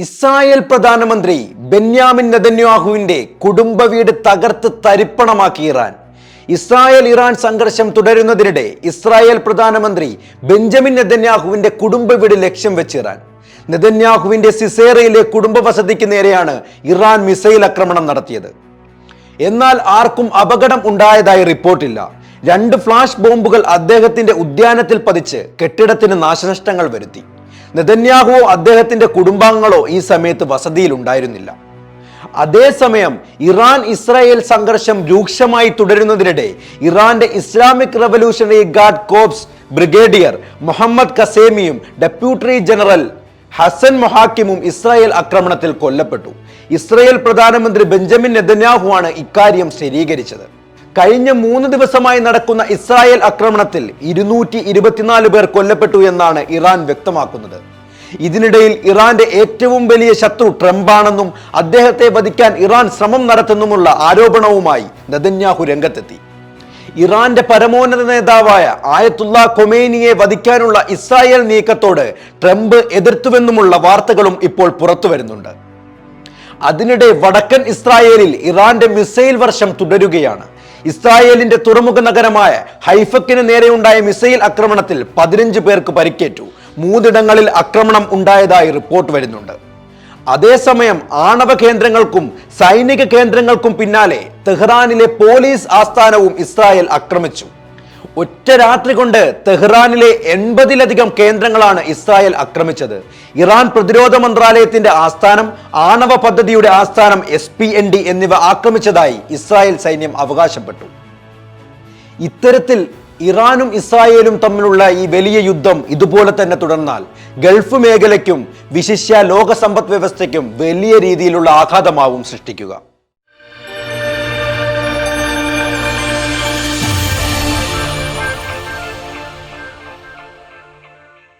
Israel പ്രധാനമന്ത്രി ബെന്യാമിൻ നെതന്യാഹുവിന്റെ കുടുംബ വീട് തകർത്ത് തരിപ്പണമാക്കി ഇറാൻ. ഇസ്രായേൽ ഇറാൻ സംഘർഷം തുടരുന്നതിനിടെ ഇസ്രായേൽ പ്രധാനമന്ത്രി ബെഞ്ചമിൻ നെതന്യാഹുവിന്റെ കുടുംബ വീട് ലക്ഷ്യം വെച്ച് ഇറാൻ. നെതന്യാഹുവിന്റെ സിസേറയിലെ കുടുംബ വസതിക്ക് നേരെയാണ് ഇറാൻ മിസൈൽ ആക്രമണം നടത്തിയത്. എന്നാൽ ആർക്കും അപകടം ഉണ്ടായതായി റിപ്പോർട്ടില്ല. രണ്ട് ഫ്ലാഷ് ബോംബുകൾ അദ്ദേഹത്തിന്റെ ഉദ്യാനത്തിൽ പതിച്ച് കെട്ടിടത്തിന് നാശനഷ്ടങ്ങൾ വരുത്തി. നെതന്യാഹുവോ അദ്ദേഹത്തിന്റെ കുടുംബാംഗങ്ങളോ ഈ സമയത്ത് വസതിയിൽ ഉണ്ടായിരുന്നില്ല അതേസമയം ഇറാൻ ഇസ്രായേൽ സംഘർഷം രൂക്ഷമായി തുടരുന്നതിനിടെ ഇറാന്റെ Islamic Revolutionary Guard Corps brigadier Mohammad കസേമിയും deputy general Hassan മൊഹാക്കിമും ഇസ്രായേൽ ആക്രമണത്തിൽ കൊല്ലപ്പെട്ടു. ഇസ്രായേൽ പ്രധാനമന്ത്രി ബെഞ്ചമിൻ നെതന്യാഹുവാണ് ഇക്കാര്യം സ്ഥിരീകരിച്ചത്. കഴിഞ്ഞ മൂന്ന് ദിവസമായി നടക്കുന്ന ഇസ്രായേൽ ആക്രമണത്തിൽ ഇരുന്നൂറ്റി ഇരുപത്തിനാല് പേർ കൊല്ലപ്പെട്ടു എന്നാണ് ഇറാൻ വ്യക്തമാക്കുന്നത്. ഇതിനിടയിൽ ഇറാന്റെ ഏറ്റവും വലിയ ശത്രു ട്രംപാണെന്നും അദ്ദേഹത്തെ വധിക്കാൻ ഇറാൻ ശ്രമം നടത്തുന്നുമുള്ള ആരോപണവുമായി നദന്യാഹു രംഗത്തെത്തി. ഇറാന്റെ പരമോന്നത നേതാവായ ആയത്തുള്ള കൊമേനിയെ വധിക്കാനുള്ള ഇസ്രായേൽ നീക്കത്തോട് ട്രംപ് എതിർത്തുവെന്നുമുള്ള വാർത്തകളും ഇപ്പോൾ പുറത്തു വരുന്നുണ്ട്. അതിനിടെ വടക്കൻ ഇസ്രായേലിൽ ഇറാന്റെ മിസൈൽ വർഷം തുടരുകയാണ്. ഇസ്രായേലിന്റെ തുറമുഖ നഗരമായ ഹൈഫക്കിന് നേരെയുണ്ടായ മിസൈൽ ആക്രമണത്തിൽ പതിനഞ്ച് പേർക്ക് പരിക്കേറ്റു. മൂന്നിടങ്ങളിൽ ആക്രമണം ഉണ്ടായതായി റിപ്പോർട്ട് വരുന്നുണ്ട്. അതേസമയം ആണവ കേന്ദ്രങ്ങൾക്കും സൈനിക കേന്ദ്രങ്ങൾക്കും പിന്നാലെ തെഹ്റാനിലെ പോലീസ് ആസ്ഥാനവും ഇസ്രായേൽ ആക്രമിച്ചു. ഒറ്റ രാത്രി കൊണ്ട് തെഹ്റാനിലെ എൺപതിലധികം കേന്ദ്രങ്ങളാണ് ഇസ്രായേൽ ആക്രമിച്ചത്. ഇറാൻ പ്രതിരോധ മന്ത്രാലയത്തിന്റെ ആസ്ഥാനം ആണവ പദ്ധതിയുടെ ആസ്ഥാനം എസ് പി എൻ ഡി എന്നിവ ആക്രമിച്ചതായി ഇസ്രായേൽ സൈന്യം അവകാശപ്പെട്ടു. ഇത്തരത്തിൽ ഇറാനും ഇസ്രായേലും തമ്മിലുള്ള ഈ വലിയ യുദ്ധം ഇതുപോലെ തന്നെ തുടർന്നാൽ ഗൾഫ് മേഖലയ്ക്കും വിശിഷ്യ ലോക സമ്പദ് വ്യവസ്ഥയ്ക്കും വലിയ രീതിയിലുള്ള ആഘാതമാവും സൃഷ്ടിക്കുക.